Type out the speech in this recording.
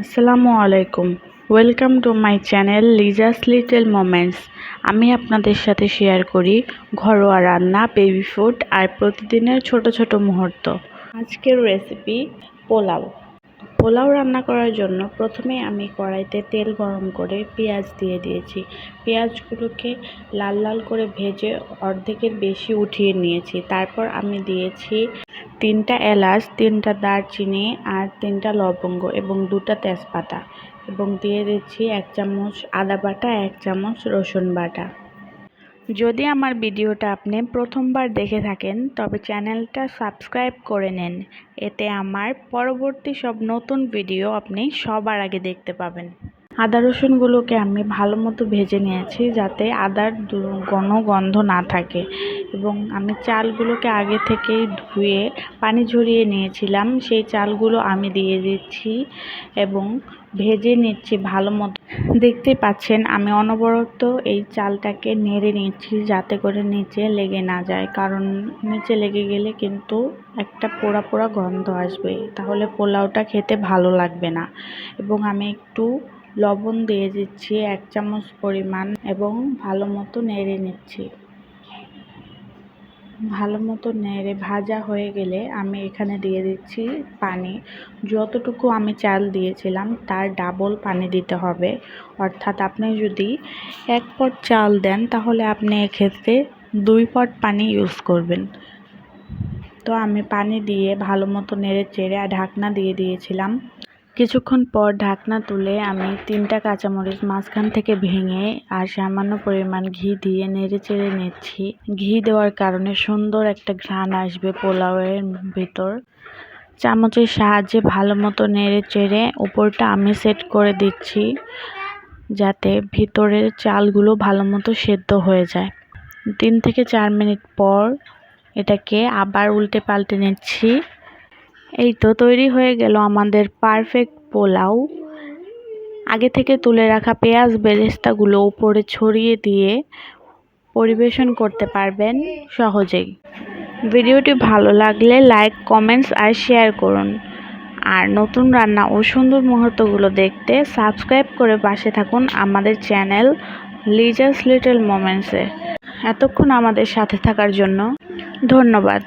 আসসালামু আলাইকুম। Welcome to my channel Liza's little moments আমি আপনাদের সাথে শেয়ার করি ঘরোয়া রান্না বেবি ফুড আর প্রতিদিনের ছোট ছোট মুহূর্ত। আজকের রেসিপি পোলাও। পোলাও রান্না করার জন্য প্রথমে আমি কড়াইতে তেল গরম করে পেঁয়াজ দিয়ে দিয়েছি। পেঁয়াজগুলোকে লাল লাল করে ভেজে অর্ধেকের বেশি উঠিয়ে নিয়েছি। তারপর আমি দিয়েছি তিনটা এলাচ, তিনটা দারচিনি আর তিনটা লবঙ্গ এবং দুটা তেজপাতা এবং দিয়ে দিচ্ছি এক চামচ আদা বাটা, এক চামচ রসুন বাটা। যদি আমার ভিডিওটা আপনি প্রথমবার দেখে থাকেন, তবে চ্যানেলটা সাবস্ক্রাইব করে নেন। এতে আমার পরবর্তী সব নতুন ভিডিও আপনি সবার আগে দেখতে পাবেন। আদা রসুনগুলোকে আমি ভালো মতো ভেজে নিয়েছি যাতে আদার ঘন গন্ধ না থাকে। এবং আমি চালগুলোকে আগে থেকেই ধুয়ে পানি ঝরিয়ে নিয়েছিলাম। সেই চালগুলো আমি দিয়ে দিচ্ছি এবং ভেজে নিচ্ছি ভালো মতো। দেখতে পাচ্ছেন, আমি অনবরত এই চালটাকে নেড়ে নিচ্ছি যাতে করে নিচে লেগে না যায়। কারণ নিচে লেগে গেলে কিন্তু একটা পোড়া পোড়া গন্ধ আসবে। তাহলে পোলাওটা খেতে ভালো লাগবে না। এবং আমি একটু লবণ দিয়ে দিচ্ছি, এক চামচ পরিমাণ, এবং ভালো মতো নেড়ে নিচ্ছি। ভালো মতো নেড়ে ভাজা হয়ে গেলে আমি এখানে দিয়ে দিচ্ছি পানি। যতটুকু আমি চাল দিয়েছিলাম, তার ডাবল পানি দিতে হবে। অর্থাৎ আপনি যদি এক পট চাল দেন, তাহলে আপনি এক্ষেত্রে দুই পট পানি ইউজ করবেন। তো আমি পানি দিয়ে ভালো মতো নেড়ে চেড়ে ঢাকনা দিয়ে দিয়েছিলাম। কিছুক্ষণ পর ঢাকনা তুলে আমি তিনটা কাঁচামরিচ মাঝখান থেকে ভেঙে আর সামান্য পরিমাণ ঘি দিয়ে নেড়ে চেড়ে নিচ্ছি। ঘি দেওয়ার কারণে সুন্দর একটা ঘ্রাণ আসবে পোলাওয়ের ভিতর। চামচের সাহায্যে ভালো মতো নেড়ে চেড়ে উপরটা আমি সেট করে দিচ্ছি যাতে ভিতরের চালগুলো ভালো মতো সেদ্ধ হয়ে যায়। তিন থেকে চার মিনিট পর এটাকে আবার উল্টে পাল্টে নিচ্ছি। এই তো তৈরি হয়ে গেল আমাদের পারফেক্ট পোলাও। আগে থেকে তুলে রাখা পেঁয়াজ বেরেস্তাগুলো উপরে ছড়িয়ে দিয়ে পরিবেশন করতে পারবেন সহজেই। ভিডিওটি ভালো লাগলে লাইক কমেন্টস আর শেয়ার করুন। আর নতুন রান্না ও সুন্দর মুহূর্তগুলো দেখতে সাবস্ক্রাইব করে পাশে থাকুন আমাদের চ্যানেল লিজাস লিটল মোমেন্টসে এতক্ষণ আমাদের সাথে থাকার জন্য ধন্যবাদ।